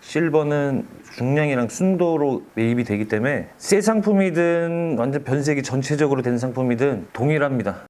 실버는 중량이랑 순도로 매입이 되기 때문에 새 상품이든 완전 변색이 전체적으로 된 상품이든 동일합니다.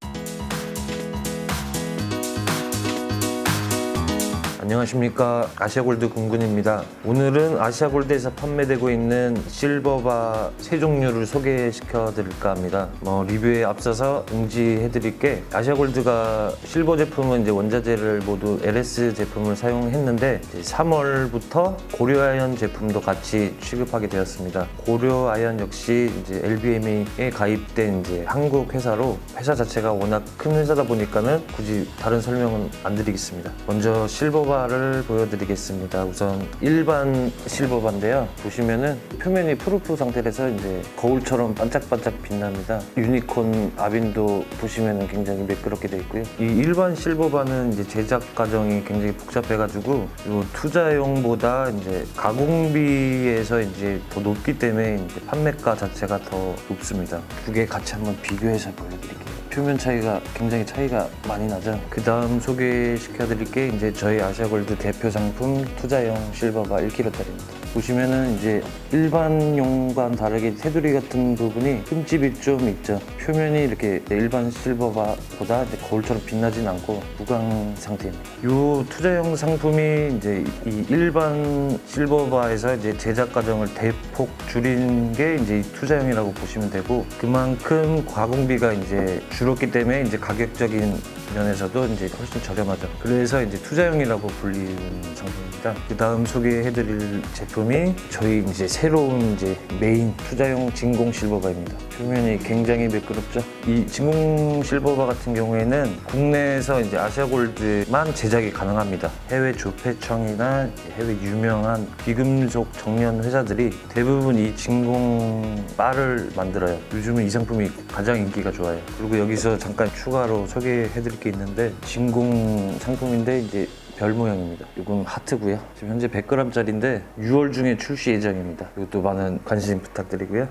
안녕하십니까. 아시아골드 공군입니다. 오늘은 아시아골드에서 판매되고 있는 실버바 세 종류를 소개시켜 드릴까 합니다. 뭐 리뷰에 앞서서 공지해 드릴게 아시아골드가 실버 제품은 이제 원자재를 모두 LS 제품을 사용했는데 이제 3월부터 고려아연 제품도 같이 취급하게 되었습니다. 고려아연 역시 이제 LBM에 가입된 이제 한국 회사로 회사 자체가 워낙 큰 회사다 보니까는 굳이 다른 설명은 안 드리겠습니다. 먼저 실버바 를 보여드리겠습니다. 우선 일반 실버바인데요. 보시면은 표면이 프루프 상태라서 이제 거울처럼 반짝반짝 빛납니다. 유니콘 아빈도 보시면은 굉장히 매끄럽게 되어 있고요. 이 일반 실버바는 이제 제작 과정이 굉장히 복잡해가지고 요 투자용보다 이제 가공비에서 이제 더 높기 때문에 이제 판매가 자체가 더 높습니다. 두 개 같이 한번 비교해서 보여드릴게요. 표면 차이가 굉장히 차이가 많이 나죠. 그 다음 소개시켜 드릴 게 이제 저희 아시아골드 대표 상품 투자용 실버바 1kg짜리입니다. 보시면은 이제 일반용과는 다르게 테두리 같은 부분이 흠집이 좀 있죠. 표면이 이렇게 일반 실버바보다 이제 거울처럼 빛나진 않고 무광 상태입니다. 이 투자용 상품이 이제 이 일반 실버바에서 이제 제작 과정을 대폭 줄인 게 이제 이 투자용이라고 보시면 되고 그만큼 가공비가 이제 줄 었기 때문에 이제 가격적인 면에서도 이제 훨씬 저렴하죠. 그래서 이제 투자용이라고 불리는 상품입니다. 그 다음 소개해드릴 제품이 저희 이제 새로운 이제 메인 투자용 진공 실버바입니다. 표면이 굉장히 매끄럽죠. 이 진공 실버바 같은 경우에는 국내에서 이제 아시아골드만 제작이 가능합니다. 해외 조폐청이나 해외 유명한 귀금속 정년 회사들이 대부분 이 진공 바를 만들어요. 요즘은 이 상품이 가장 인기가 좋아요. 그리고 여기서 잠깐 추가로 소개해드릴 게 있는데 진공 상품인데 이제 별 모양입니다. 이건 하트고요. 지금 현재 100g짜리인데 6월 중에 출시 예정입니다. 이것도 많은 관심 부탁드리고요.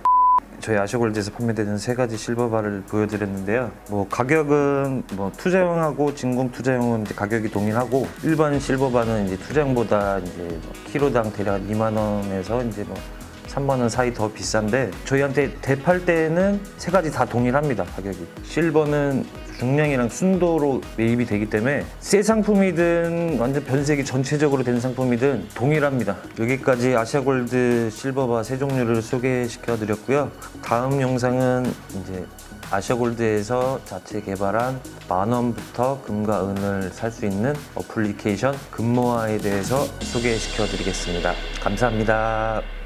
저희 아시아골드에서 판매되는 세 가지 실버바를 보여드렸는데요. 뭐 가격은 뭐 투자용하고 진공 투자용은 이제 가격이 동일하고 일반 실버바는 이제 투자용보다 이제 뭐 키로당 대략 2만 원에서 이제 뭐 3만 원 사이 더 비싼데 저희한테 대팔 때는 세 가지 다 동일합니다 가격이. 실버는 중량이랑 순도로 매입이 되기 때문에 새 상품이든 완전 변색이 전체적으로 된 상품이든 동일합니다. 여기까지 아시아골드 실버바 세 종류를 소개시켜 드렸고요. 다음 영상은 이제 아시아골드에서 자체 개발한 만 원부터 금과 은을 살 수 있는 어플리케이션 금모아에 대해서 소개시켜 드리겠습니다. 감사합니다